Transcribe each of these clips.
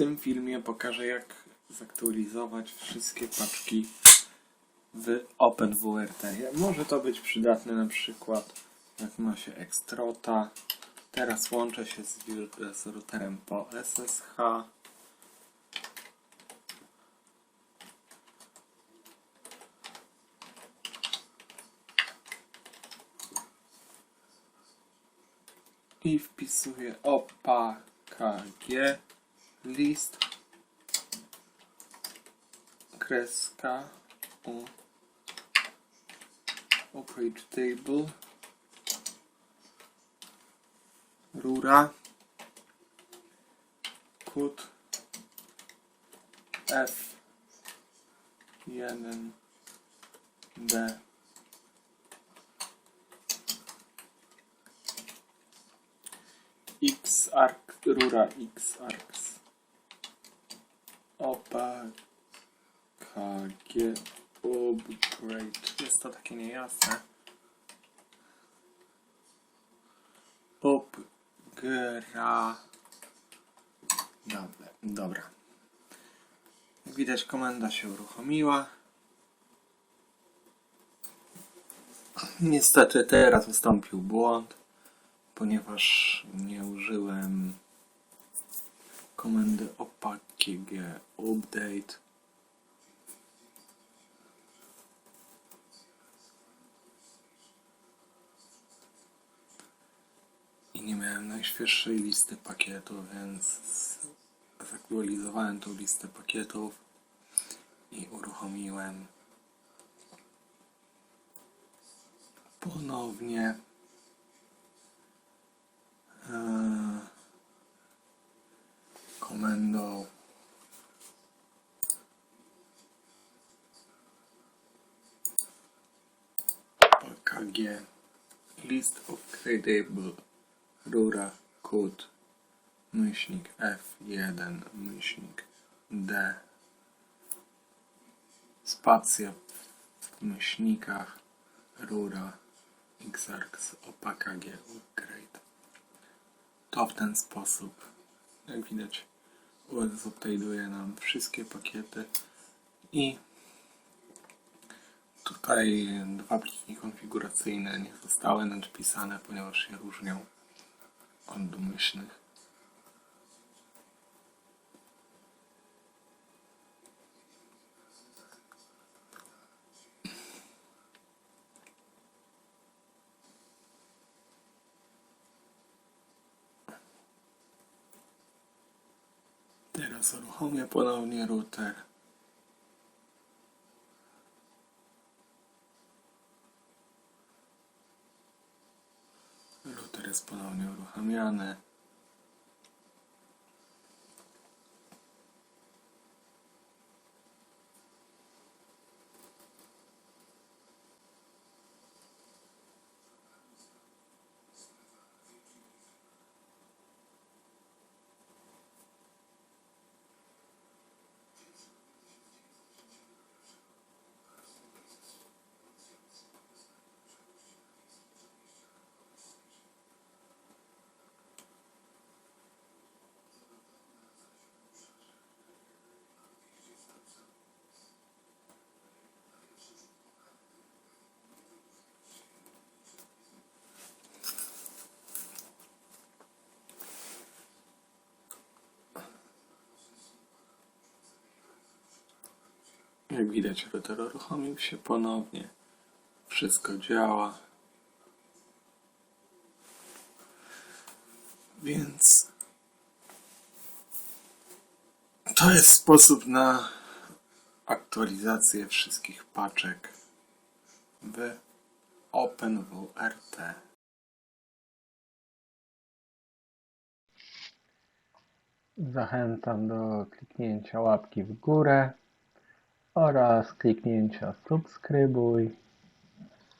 tym filmie pokażę jak zaktualizować wszystkie paczki w OpenWRT. Może to być przydatne na przykład jak ma się ekstrota. Teraz łączę się z, z routerem po SSH. i wpisuję OPKG list. Kreska. U. Operate table. Rura. Kod F. 1 D. X arc rura X arcs opa KG upgrade. Jest to takie niejasne. Pop gra dobra, dobra jak widać komenda się uruchomiła. Niestety teraz wystąpił błąd ponieważ nie użyłem komendy opakg update. I nie miałem najświeższej listy pakietów, więc zaktualizowałem tą listę pakietów i uruchomiłem ponownie PKG list upgradable rura kod myślnik F1 myślnik D. Spacja w myślnikach rura xarx opakg upgrade. To w ten sposób. Jak widać, update'uje nam wszystkie pakiety i tutaj dwa pliki konfiguracyjne nie zostały nadpisane, ponieważ się różnią od domyślnych. Teraz uruchomię ponownie router. Router jest ponownie uruchamiany. Jak widać, router uruchomił się ponownie. Wszystko działa. Więc to jest sposób na aktualizację wszystkich paczek w OpenWRT. Zachęcam do kliknięcia łapki w górę oraz kliknięcia subskrybuj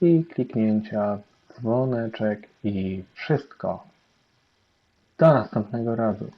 i kliknięcia dzwoneczek i wszystko. Do następnego razu.